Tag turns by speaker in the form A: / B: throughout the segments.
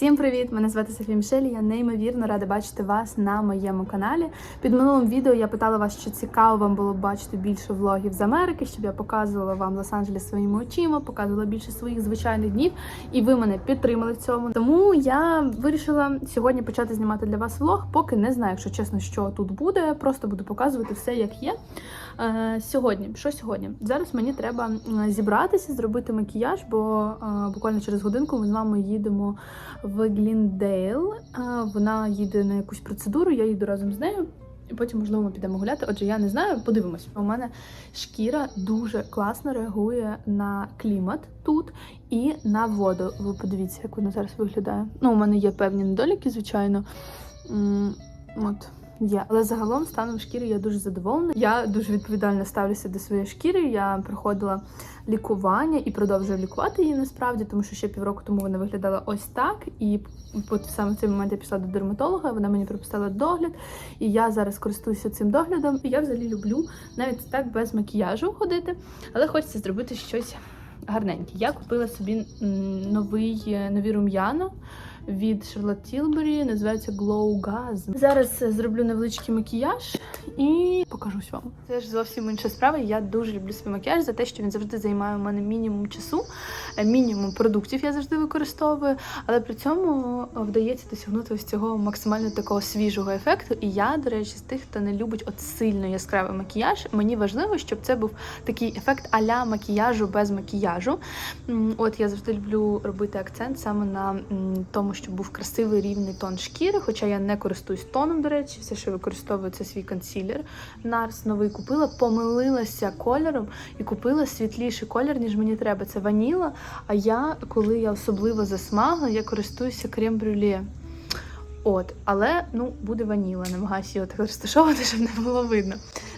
A: Всім привіт! Мене звати Софія Мішель. Я неймовірно рада бачити вас на моєму каналі. Під минулим відео я питала вас, що цікаво вам було бачити більше влогів з Америки, щоб я показувала вам Лос-Анджелес своїми очима, показувала більше своїх звичайних днів, і ви мене підтримали в цьому. Тому я вирішила сьогодні почати знімати для вас влог, поки не знаю, якщо чесно, що тут буде. Просто буду показувати все, як є. Е, Сьогодні, що сьогодні? Зараз мені треба зібратися, зробити макіяж, бо е, буквально через годинку ми з вами їдемо в Гліндейл. Е, Вона їде на якусь процедуру, я їду разом з нею. І потім, можливо, ми підемо гуляти. Отже, я не знаю, подивимось. У мене шкіра дуже класно реагує на клімат тут і на воду. Ви подивіться, як вона зараз виглядає. Ну, у мене є певні недоліки, звичайно. От. Є, але загалом станом шкіри я дуже задоволена. Я дуже відповідально ставлюся до своєї шкіри. Я проходила лікування і продовжую лікувати її насправді, тому що ще півроку тому вона виглядала ось так. І от саме в цей момент я пішла до дерматолога. Вона мені прописала догляд, і я зараз користуюся цим доглядом. І я взагалі люблю навіть так без макіяжу ходити, але хочеться зробити щось гарненьке. Я купила собі новий нові рум'яна від Charlotte Tilbury, називається Glow Gasm. Зараз е, зроблю невеличкий макіяж і покажусь вам. Це ж зовсім інша справа. Я дуже люблю свій макіяж за те, що він завжди займає у мене мінімум часу, е, мінімум продуктів я завжди використовую, але при цьому е, вдається досягнути ось цього максимально такого свіжого ефекту. І я, до речі, з тих, хто не любить от сильно яскравий макіяж. Мені важливо, щоб це був такий ефект аля макіяжу без макіяжу. М, От я завжди люблю робити акцент саме на тому, щоб був красивий рівний тон шкіри. Хоча я не користуюсь тоном, до речі, все, що використовую, це свій консілер. Нарс новий купила, помилилася кольором і купила світліший колір, ніж мені треба. Це ваніла. А я, коли я особливо засмагла, я користуюся крем-брюле. От, але ну буде ваніла, намагаюся його так розташовувати, щоб не було видно.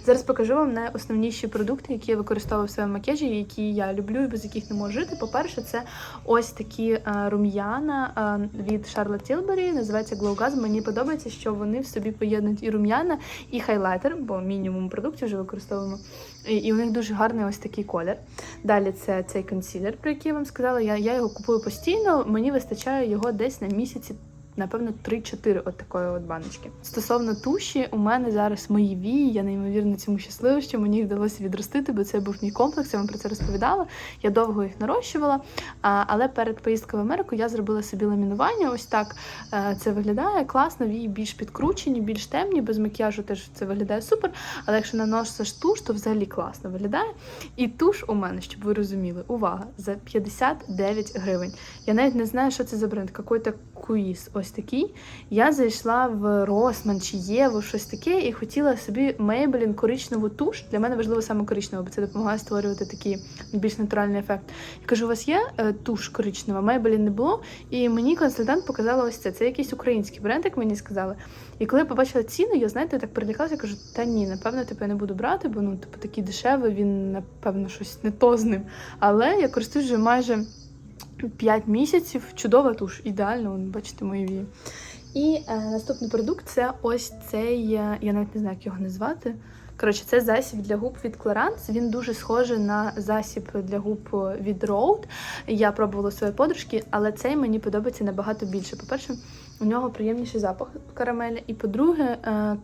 A: Зараз покажу вам найосновніші продукти, які я використовую в своєму макіяжі, які я люблю і без яких не можу жити. По-перше, це ось такі е, рум'яна е, від Charlotte Tilbury, називається Glow Gas. Мені подобається, що вони в собі поєднують і рум'яна, і хайлайтер, бо мінімум продуктів вже використовуємо. І, і у них дуже гарний ось такий колір. Далі це цей консілер, про який я вам сказала. Я, я його купую постійно, мені вистачає його десь на місяці напевно, 3-4 от такої от баночки. Стосовно туші, у мене зараз мої вії. Я неймовірно цьому щаслива, що мені їх вдалося відростити, бо це був мій комплекс. Я вам про це розповідала. Я довго їх нарощувала. Але перед поїздкою в Америку я зробила собі ламінування. Ось так е, це виглядає класно. Вії більш підкручені, більш темні, без макіяжу теж це виглядає супер. Але якщо наносиш туш, то взагалі класно виглядає. І туш у мене, щоб ви розуміли, увага, за 59 гривень. Я навіть не знаю, що це за бренд, какой-то куїз. Ось такий. Я зайшла в Росман чи Єву, щось таке, і хотіла собі Maybelline коричневу туш. Для мене важливо саме коричнева, бо це допомагає створювати такий більш натуральний ефект. Я кажу, у вас є е, туш коричнева? Maybelline не було. І мені консультант показала ось це. Це якийсь український бренд, як мені сказали. І коли я побачила ціну, я знаєте, так прилякалася, кажу, та ні, напевно, типу, я не буду брати, бо ну, типу, такий дешевий, він, напевно, щось не то з ним. Але я користуюсь вже майже 5 місяців. Чудова туш, ідеально, бачите, мої вії. І е, наступний продукт це ось цей, е, я навіть не знаю, як його назвати. Коротше, це засіб для губ від Clarins. Він дуже схожий на засіб для губ від Rode. Я пробувала у своєї подружки, але цей мені подобається набагато більше. По-перше, у нього приємніший запах карамелі. І по-друге, е,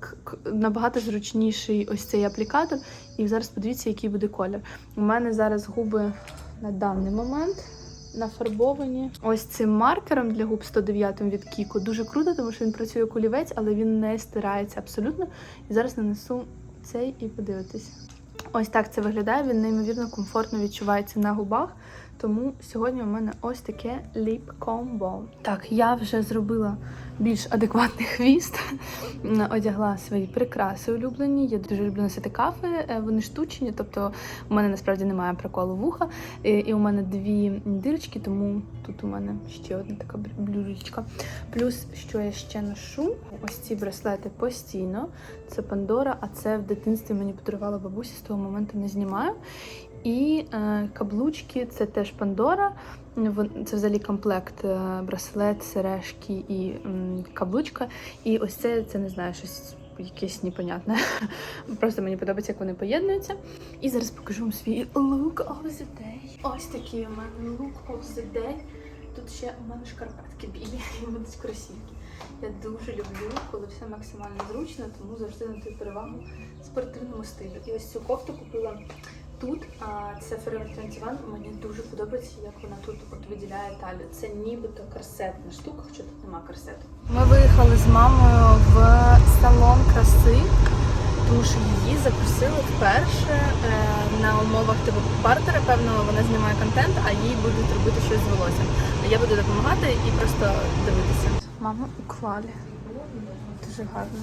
A: набагато зручніший ось цей аплікатор. І зараз подивіться, який буде колір. У мене зараз губи на даний момент нафарбовані ось цим маркером для губ 109 від Кіко. Дуже круто, тому що він працює кулівець, але він не стирається абсолютно. І зараз нанесу цей і подивитись. Ось так це виглядає. Він неймовірно комфортно відчувається на губах. Тому сьогодні у мене ось таке ліп комбо. Так, я вже зробила більш адекватний хвіст, одягла свої прикраси улюблені. Я дуже люблю носити кафи, е, вони штучні, тобто у мене насправді немає приколу вуха. І, і у мене дві дирочки, тому тут у мене ще одна така блюдечка. Плюс, що я ще ношу, ось ці браслети постійно. Це Пандора, а це в дитинстві мені подарувала бабуся, з того моменту не знімаю. І е, каблучки це теж Пандора. Це взагалі комплект е, браслет, сережки і м, каблучка. І ось це, це не знаю, щось якесь непонятне. Просто мені подобається, як вони поєднуються. І зараз покажу вам свій look of the day. Ось такий у мене look of the day. Тут ще у мене шкарпетки білі і будуть кросівки. Я дуже люблю, коли все максимально зручно, тому завжди надаю перевагу спортивному стилю. І ось цю кофту купила тут. А це 21. Мені дуже подобається, як вона тут от виділяє талію. Це нібито корсетна штука, хоча тут нема корсету. Ми виїхали з мамою в салон краси. Тому її запросили вперше е, на умовах типу партнера, певно, вона знімає контент, а їй будуть робити щось з волоссям. Я буду допомагати і просто дивитися. Мама у. Дуже гарно.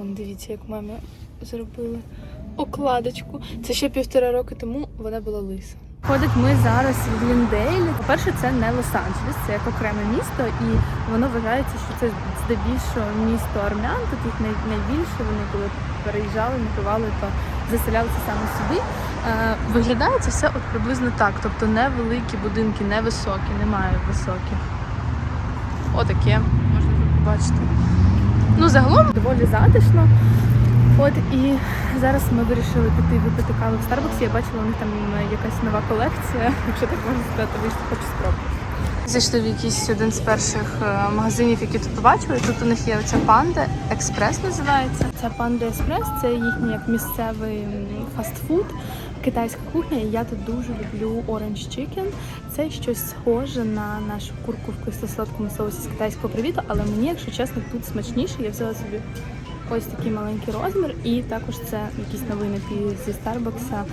A: Вон дивіться, як мама зробили окладочку. Це ще півтора роки тому вона була лиса. Ходить ми зараз в Гліндейлі. По-перше, це не Лос-Анджелес, це як окреме місто, і воно вважається, що це здебільшого місто армян. Тут їх найбільше. Вони коли переїжджали, мігрували, то заселялися саме сюди. Е, виглядає це все от приблизно так. Тобто невеликі будинки, невисокі, немає високих. Отаке, можна тут побачити. Ну, загалом доволі затишно. От і зараз ми вирішили піти випити каву в Старбуксі. Я бачила, у них там якась нова колекція, якщо так можна сказати, вийшла, хочу спробувати. Зайшли в якийсь один з перших е, магазинів, які тут побачили. Тут у них є оця панда експрес називається. Ця панда експрес це їхній як місцевий фастфуд, китайська кухня. І я тут дуже люблю orange chicken. Це щось схоже на нашу курку в кисло-сладкому соусі з китайського привіту, але мені, якщо чесно, тут смачніше. Я взяла собі ось такий маленький розмір, і також це якийсь новий напій зі Старбакса.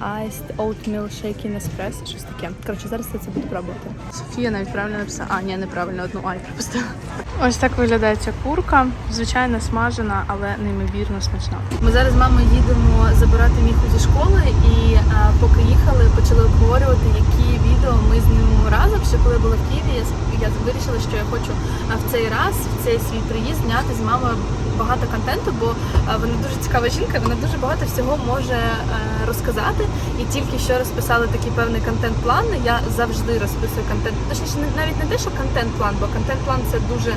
A: Iced Oatmeal Shaken Espresso, щось таке. Коротше, зараз я це буду пробувати. Софія навіть правильно написала. А, ні, неправильно, одну ай пропустила. Ось так виглядає ця курка. Звичайно, смажена, але неймовірно смачна. Ми зараз з мамою їдемо забирати міху зі школи, і а, поки їхали, почали обговорювати, які відео ми знімемо разом. Ще коли була в Києві, я, я вирішила, що я хочу в цей раз, в цей свій приїзд, зняти з мамою багато контенту, бо вона дуже цікава жінка, вона дуже багато всього може е, розказати. І тільки що розписали такий певний контент-план. Я завжди розписую контент. Точніше, навіть не те, що контент-план, бо контент-план це дуже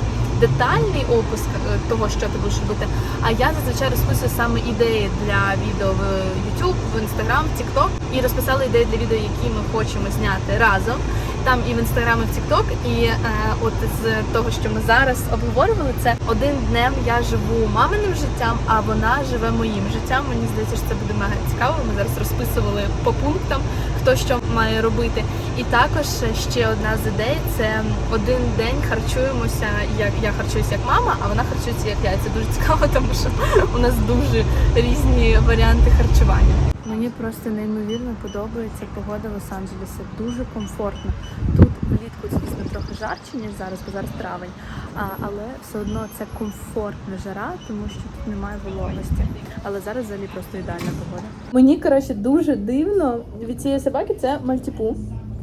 A: детальний опис е, того, що ти будеш робити. А я зазвичай розписую саме ідеї для відео в YouTube, в Instagram, в TikTok. І розписала ідеї для відео, які ми хочемо зняти разом. Там і в Instagram, і в TikTok. І е, от з того, що ми зараз обговорювали, це один днем я живу маминим життям, а вона живе моїм життям. Мені здається, що це буде мега цікаво. Ми зараз розписували по пунктам, хто що має робити. І також ще одна з ідей це один день харчуємося, як я харчуюся як мама, а вона харчується як я. І Це дуже цікаво, тому що у нас дуже різні варіанти харчування. Мені просто неймовірно подобається погода Лос-Анджелеса. Дуже комфортно. Тут влітку, звісно, трохи жарче, ніж зараз, бо зараз травень. А, але все одно це комфортна жара, тому що тут немає вологості. Але зараз взагалі просто ідеальна погода. Мені коротше дуже дивно від цієї собаки це мальтіпу.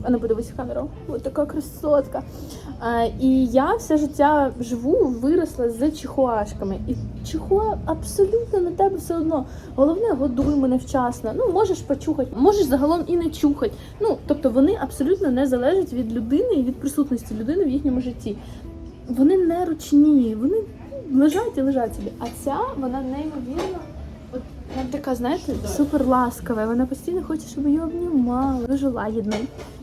A: А ну подивись в камеру. Ось така красотка. А, і я все життя живу, виросла з чихуашками. І чихуа абсолютно на тебе все одно. Головне, годуй мене вчасно. Ну, можеш почухати, можеш загалом і не чухати. Ну, тобто вони абсолютно не залежать від людини і від присутності людини в їхньому житті. Вони не ручні, вони лежать і лежать собі. А ця вона неймовірно. Вона така, знаєте, супер ласкава. Вона постійно хоче, щоб її обнімали. Дуже лагідна.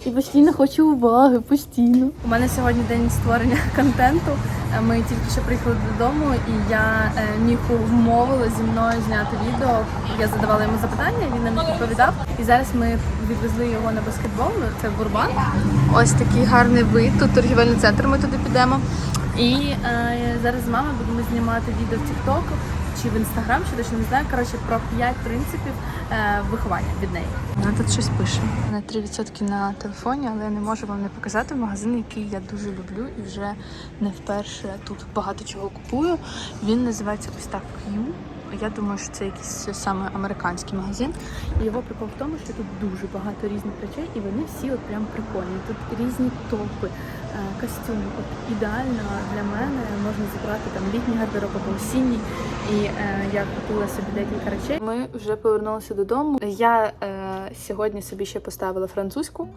A: І постійно хоче уваги, постійно. У мене сьогодні день створення контенту. Е, Ми тільки що приїхали додому, і я е, Міху вмовила зі мною зняти відео. Я задавала йому запитання, він на них відповідав. І зараз ми відвезли його на баскетбол. Це Бурбан. Ось такий гарний вид. Тут торгівельний центр. Ми туди підемо. І е, зараз з мамою будемо знімати відео в TikTok чи в інстаграм, чи точно не знаю. Коротше, про 5 принципів е, виховання від неї. Вона тут щось пише. На 3% на телефоні, але я не можу вам не показати магазин, який я дуже люблю і вже не вперше тут багато чого купую. Він називається ось так. Я думаю, що це якийсь саме американський магазин. І його прикол в тому, що тут дуже багато різних речей, і вони всі от прям прикольні. Тут різні топи, е, костюми. От ідеально для мене можна зібрати там літній гардероб або осінній. І е, я купила собі декілька речей. Ми вже повернулися додому. Я е, сьогодні собі ще поставила французьку.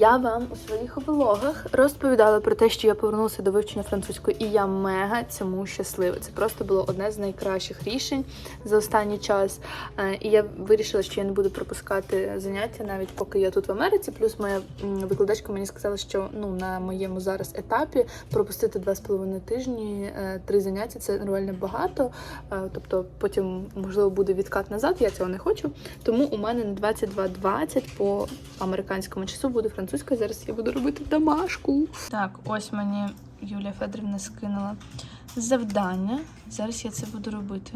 A: Я вам у своїх влогах розповідала про те, що я повернулася до вивчення французької, і я мега цьому щаслива. Це просто було одне з найкращих рішень за останній час. Е, І я вирішила, що я не буду пропускати заняття, навіть поки я тут в Америці. Плюс моя викладачка мені сказала, що ну на моєму зараз етапі пропустити два з половиною тижні е, три заняття це нормально багато. Е, Тобто потім можливо буде відкат назад. Я цього не хочу. Тому у мене на 22.20 по американському часу буде французька. Зараз я буду робити домашку. Так, ось мені Юлія Федорівна скинула завдання. Зараз я це буду робити.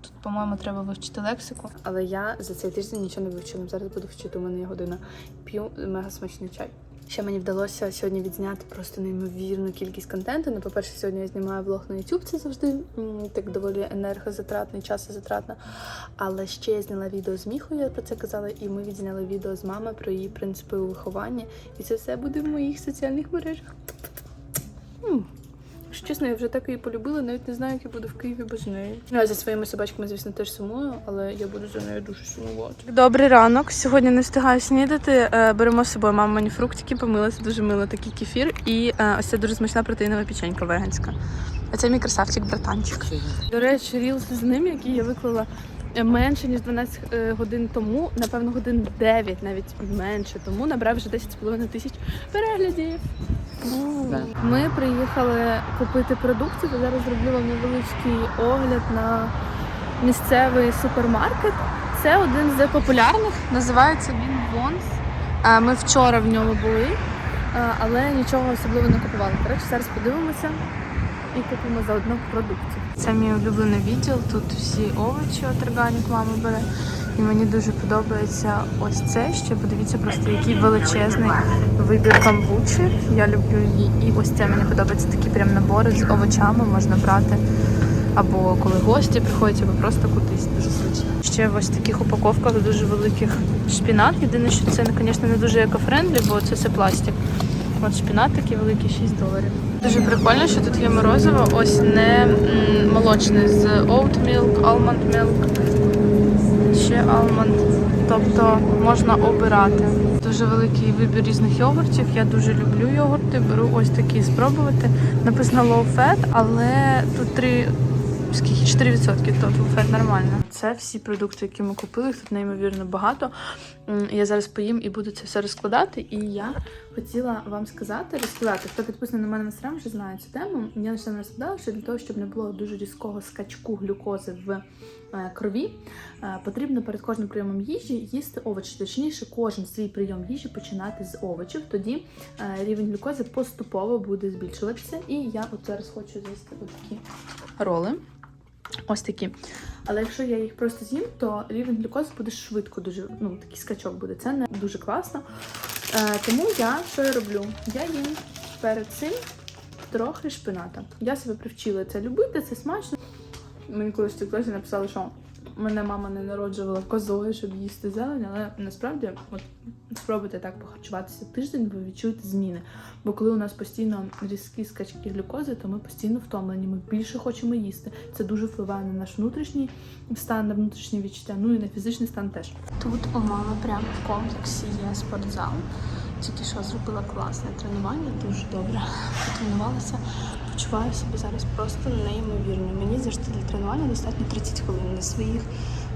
A: Тут, по-моєму, треба вивчити лексику. Але я за цей тиждень нічого не вивчила. Зараз буду вчити. У мене є година. П'ю мега смачний чай. Ще мені вдалося сьогодні відзняти просто неймовірну кількість контенту. Ну, по-перше, сьогодні я знімаю влог на YouTube, це завжди так доволі енергозатратно і часозатратно. Але ще я зняла відео з Міхою, я про це казала, і ми відзняли відео з мамою про її принципи виховання. І це все буде в моїх соціальних мережах. Якщо Чесно, я вже так її полюбила, навіть не знаю, як я буду в Києві без неї. Я за своїми собачками, звісно, теж сумую, але я буду за нею дуже сумувати. Добрий ранок. Сьогодні не встигаю снідати. Е, Беремо з собою мама мені фруктики, помилася, дуже мило такий кефір. І е, ось це дуже смачна протеїнова печенька веганська. А це мій красавчик, братанчик. До речі, рілси з ним, які я виклала е, менше ніж 12 е, годин тому, напевно, годин 9, навіть менше тому, набрав вже 10,5 тисяч переглядів. Ми приїхали купити продуктів. і Зараз зроблю вам невеличкий огляд на місцевий супермаркет. Це один з популярних, називається він Вонс. Ми вчора в ньому були, але нічого особливо не купували. Коротше, зараз подивимося і купимо заодно продуктів. Це мій улюблений відділ. Тут всі овочі от органік мама бере. І мені дуже подобається ось це ще. Подивіться просто, який величезний вибір камбучі. Я люблю її. І ось це мені подобається такі прям набори з овочами можна брати. Або коли гості приходять, або просто кудись дуже смачно. Ще в ось таких упаковках дуже великих шпінат. Єдине, що це, звісно, не дуже екофрендлі, бо це все пластик. От шпінат такий великий 6 доларів. Дуже прикольно, що тут є морозиво, ось не молочне з oat milk, almond milk, ще almond. Тобто можна обирати. Дуже великий вибір різних йогуртів. Я дуже люблю йогурти. Беру ось такі спробувати. Написано low fat, але тут 3, скільки 4%, то low fat нормально. Це всі продукти, які ми купили. Тут неймовірно багато. Я зараз поїм і буду це все розкладати. І я хотіла вам сказати, розказати, хто підписаний на мене в інстаграм, вже знає цю тему. Я лише розповідала, що для того, щоб не було дуже різкого скачку глюкози в е, крові, е, потрібно перед кожним прийомом їжі їсти овочі. Точніше, кожен свій прийом їжі починати з овочів. Тоді е, рівень глюкози поступово буде збільшуватися. І я от зараз хочу з'їсти такі роли. Ось такі. Але якщо я їх просто з'їм, то рівень глюкози буде швидко, дуже ну такий скачок буде. Це не дуже класно. Е, тому я що я роблю? Я їм перед цим трохи шпината. Я себе привчила це любити, це смачно. Мені колись в класі написали, що мене мама не народжувала козою, щоб їсти зелень, але насправді, от спробуйте так похарчуватися тиждень, ви відчуєте зміни. Бо коли у нас постійно різкі скачки глюкози, то ми постійно втомлені, ми більше хочемо їсти. Це дуже впливає на наш внутрішній стан, на внутрішні відчуття, ну і на фізичний стан теж. Тут у мами прямо в комплексі є спортзал. Тільки що зробила класне тренування, дуже добре потренувалася. Почуваю себе зараз просто неймовірно. Мені завжди для тренування достатньо 30 хвилин на своїх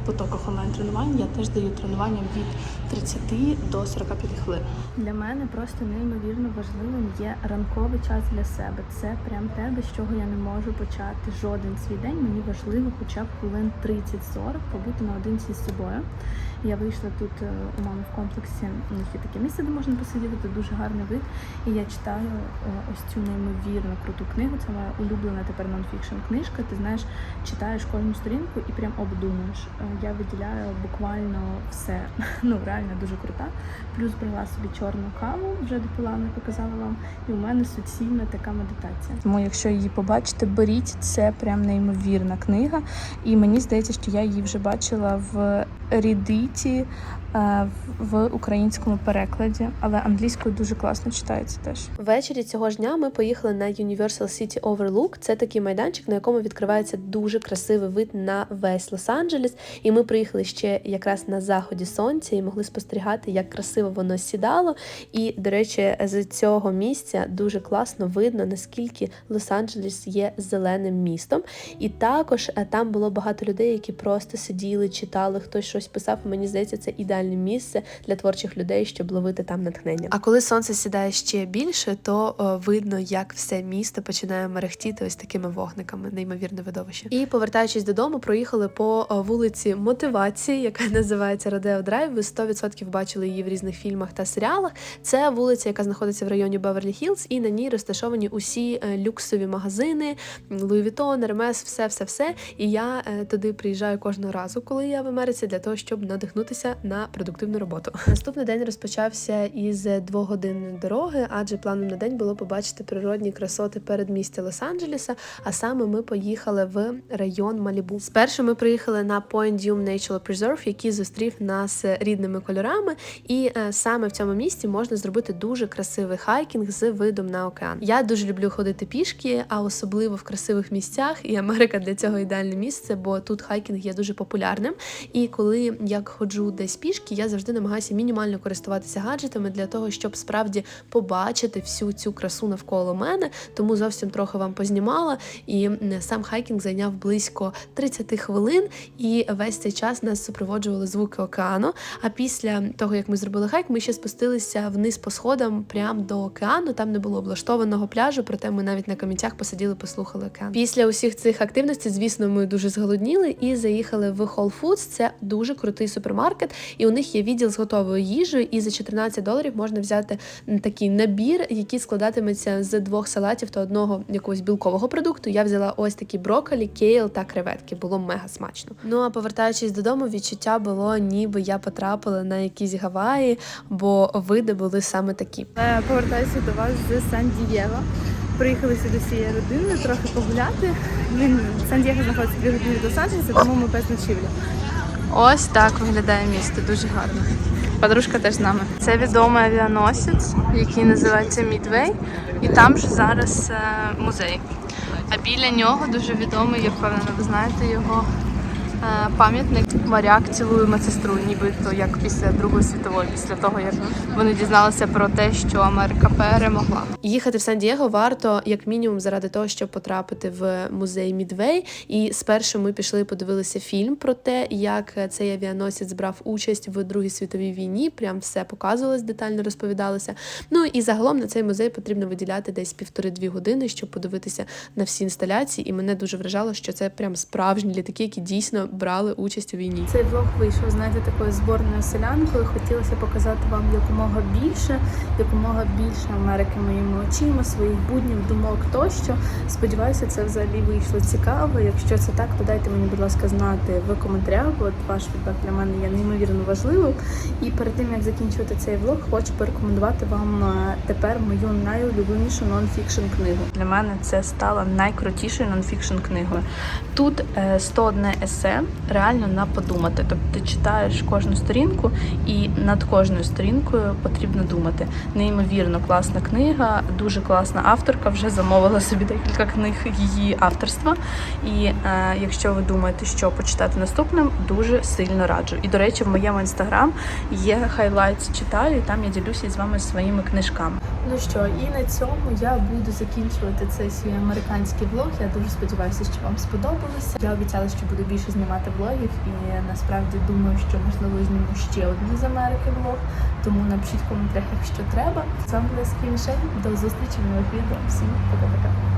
A: потоках онлайн тренувань. Я теж даю тренування від 30 до 45 хвилин. Для мене просто неймовірно важливим є ранковий час для себе. Це прям те, без чого я не можу почати жоден свій день. Мені важливо хоча б хвилин 30-40 побути наодинці з собою. Я вийшла тут е, у мами в комплексі. У них є таке місце, де можна посидіти, дуже гарний вид. І я читаю е, ось цю неймовірно круту книгу. Це моя улюблена тепер нонфікшн книжка. Ти знаєш, читаєш кожну сторінку і прям обдумуєш. Е, Я виділяю буквально все. Ну реально дуже крута. Плюс брала собі чорну каву, вже допила, не показала вам. І у мене суцільна така медитація. Тому, якщо її побачите, беріть це прям неймовірна книга. І мені здається, що я її вже бачила в Рідиті в українському перекладі, але англійською дуже класно читається теж.
B: Ввечері цього ж дня ми поїхали на Universal City Overlook. Це такий майданчик, на якому відкривається дуже красивий вид на весь Лос-Анджелес. І ми приїхали ще якраз на заході сонця і могли спостерігати, як красиво воно сідало. І, до речі, з цього місця дуже класно видно, наскільки Лос-Анджелес є зеленим містом. І також е, там було багато людей, які просто сиділи, читали, хтось щось писав. Мені здається, це ідеальне місце для творчих людей, щоб ловити там натхнення. А коли сонце сідає ще більше, то е, видно, як все місто починає мерехтіти ось такими вогниками, неймовірне видовище. І повертаючись додому, проїхали по е, вулиці мотивації, яка називається Родео Драйв. Ви 100% бачили її в різних фільмах та серіалах. Це вулиця, яка знаходиться в районі Беверлі Хіллз, і на ній розташовані усі е, люксові магазини, Луї Вітон, Ермес, все, все, все. І я туди приїжджаю кожного разу, коли я в Америці, для того, щоб надихнутися на продуктивну роботу. Наступний день розпочався із двогодинної дороги, адже планом на день було побачити природні красоти передмістя Лос-Анджелеса. А саме ми поїхали в район Малібу. Спершу ми приїхали на Point Dume Natural Preserve, який зустрів нас рідними кольорами. І е, саме в цьому місці можна зробити дуже красивий хайкінг з видом на океан. Я дуже люблю ходити пішки, а особливо в красивих місцях. І Америка для цього ідеальне місце, бо тут хайкінг є дуже популярним. І коли я ходжу десь пішки, я завжди намагаюся мінімально користуватися гаджетами для того, щоб справді побачити всю цю красу навколо мене. Тому зовсім трохи вам познімала. І сам хайкінг зайняв близько 30 хвилин, і весь цей час нас супроводжували звуки океану. А після того, як ми зробили хайк, ми ще спустилися вниз по сходам прямо до океану. Там не було облаштованого пляжу, проте ми навіть на камінцях посиділи, послухали океан. Після усіх цих активностей, звісно, ми дуже зголодніли і заїхали в Whole Foods. Це дуже крутий супермаркет, і у них є відділ з готовою їжею. І за 14 доларів можна взяти такий набір, який складатиметься з двох салатів та одного якогось білкового продукту. Я взяла ось такі брокколі, кейл та креветки. Було мега смачно. Ну а повертаючись додому, відчуття було, ніби я потрапила на якісь Гаваї, бо види були саме такі.
A: Повертаюся до вас з Сан-Дієго. Приїхали сюди всією родиною трохи погуляти. Він Сан-Дієго знаходиться дві години до Сан-Дієго, тому ми без ночівлі. Ось так виглядає місто, дуже гарно. Подружка теж з нами. Це відомий авіаносець, який називається Мідвей, і там ж зараз е, музей. А біля нього дуже відомий, я впевнена, ви знаєте його пам'ятник моряк цілує медсестру, нібито як після Другої світової, після того як вони дізналися про те, що Америка перемогла.
B: Їхати в Сан-Дієго варто як мінімум заради того, щоб потрапити в музей Мідвей. І спершу ми пішли подивилися фільм про те, як цей авіаносець брав участь в Другій світовій війні. Прям все показувалось, детально розповідалося. Ну і загалом на цей музей потрібно виділяти десь півтори-дві години, щоб подивитися на всі інсталяції. І мене дуже вражало, що це прям справжні літаки, які дійсно брали участь у війні.
A: Цей влог вийшов, знаєте, такою зборною селянкою. Хотілося показати вам якомога більше, якомога більше Америки моїми очима, своїх буднів, думок тощо. Сподіваюся, це взагалі вийшло цікаво. Якщо це так, то дайте мені, будь ласка, знати в коментарях, от ваш фідбек для мене є неймовірно важливим. І перед тим як закінчувати цей влог, хочу порекомендувати вам е, тепер мою найулюбленішу нонфікшн книгу. Для мене це стало найкрутішою нонфікшн книгою. Тут е, 101 есе, реально на подумати. Тобто ти читаєш кожну сторінку, і над кожною сторінкою потрібно думати. Неймовірно класна книга, дуже класна авторка. Вже замовила собі декілька книг її авторства. І е, якщо ви думаєте, що почитати наступним, дуже сильно раджу. І до речі, в моєму інстаграм є хайлайтс читаю, і там я ділюся з вами своїми книжками. Ну що, і на цьому я буду закінчувати цей свій американський влог. Я дуже сподіваюся, що вам сподобалося. Я обіцяла, що буду більше знімати влогів, і насправді думаю, що можливо зніму ще один з Америки влог. Тому напишіть коментарях, якщо треба. З вами була Скріншей. До зустрічі в нових відео. Всім пока-пока.